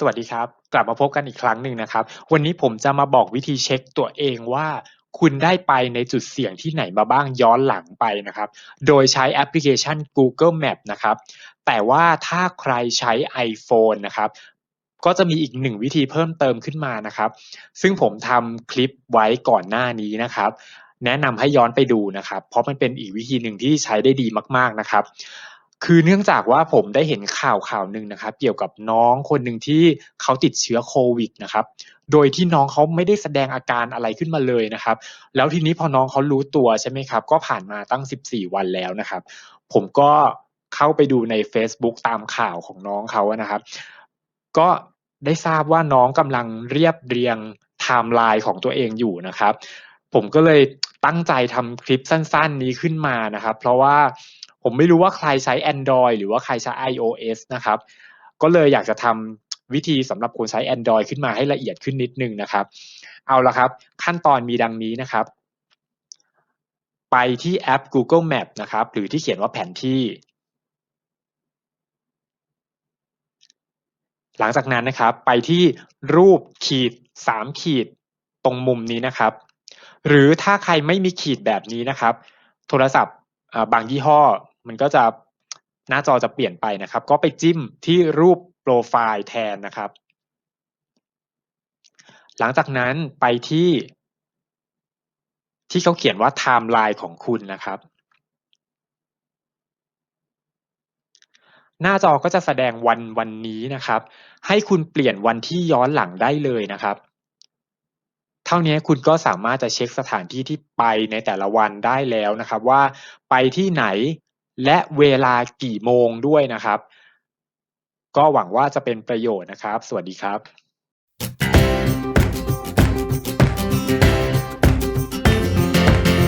สวัสดีครับ กลับมาพบกันอีกครั้งหนึ่งนะครับ วันนี้ผมจะมาบอกวิธีเช็คตัวเองว่า คุณได้ไปในจุดเสี่ยงที่ไหนมาบ้างย้อนหลังไปนะครับ โดยใช้แอปพลิเคชัน Google Map นะครับ แต่ว่าถ้าใครใช้ iPhone นะครับ ก็จะมีอีกหนึ่งวิธีเพิ่มเติมขึ้นมานะครับ ซึ่งผมทำคลิปไว้ก่อนหน้านี้นะครับ แนะนำให้ย้อนไปดูนะครับ เพราะมันเป็นอีกวิธีหนึ่งที่ใช้ได้ดีมาก ๆนะครับ คือเนื่องจากว่าผมได้เห็นข่าวข่าวหนึ่งนะครับ เกี่ยวกับน้องคนหนึ่งที่เขาติดเชื้อโควิดนะครับ โดยที่น้องเขาไม่ได้แสดงอาการอะไรขึ้นมาเลยนะครับ แล้วทีนี้พอน้องเขารู้ตัวใช่ไหมครับ ก็ผ่านมาตั้ง 14 วันแล้วนะครับ ผมก็เข้าไปดูใน Facebook ตามข่าวของน้องเขานะครับ ก็ได้ทราบว่าน้องกำลังเรียบเรียงไทม์ไลน์ของตัวเองอยู่นะครับ ผมก็เลยตั้งใจทำคลิปสั้น ๆ นี้ขึ้นมานะครับ เพราะว่า ผมไม่รู้ว่าใครใช้ Android หรือว่าใครใช้ iOS นะครับ ก็เลยอยากจะทำวิธีสำหรับคนใช้ Android ขึ้นมาให้ละเอียดขึ้นนิดนึงนะครับ เอาละครับ ขั้นตอนมีดังนี้นะครับ ไปที่แอป Google Map นะครับ หรือที่เขียนว่าแผนที่ หลังจากนั้นนะครับ ไปที่รูปขีดสามขีดตรงมุมนี้นะครับ หรือถ้าใครไม่มีขีดแบบนี้นะครับ โทรศัพท์บางยี่ห้อ มันก็จะหน้าจอจะเปลี่ยนไปนะครับ ก็ไปจิ้มที่รูปโปรไฟล์แทนนะครับ หลังจากนั้นไปที่ที่เขาเขียนว่าไทม์ไลน์ของคุณนะครับ หน้าจอก็จะแสดงวันวันนี้นะครับ ให้คุณเปลี่ยนวันที่ย้อนหลังได้เลยนะครับ เท่านี้คุณก็สามารถจะเช็คสถานที่ที่ไปในแต่ละวันได้แล้วนะครับ ว่าไปที่ไหน และเวลากี่โมงด้วยนะครับ ก็หวังว่าจะเป็นประโยชน์นะครับ สวัสดีครับ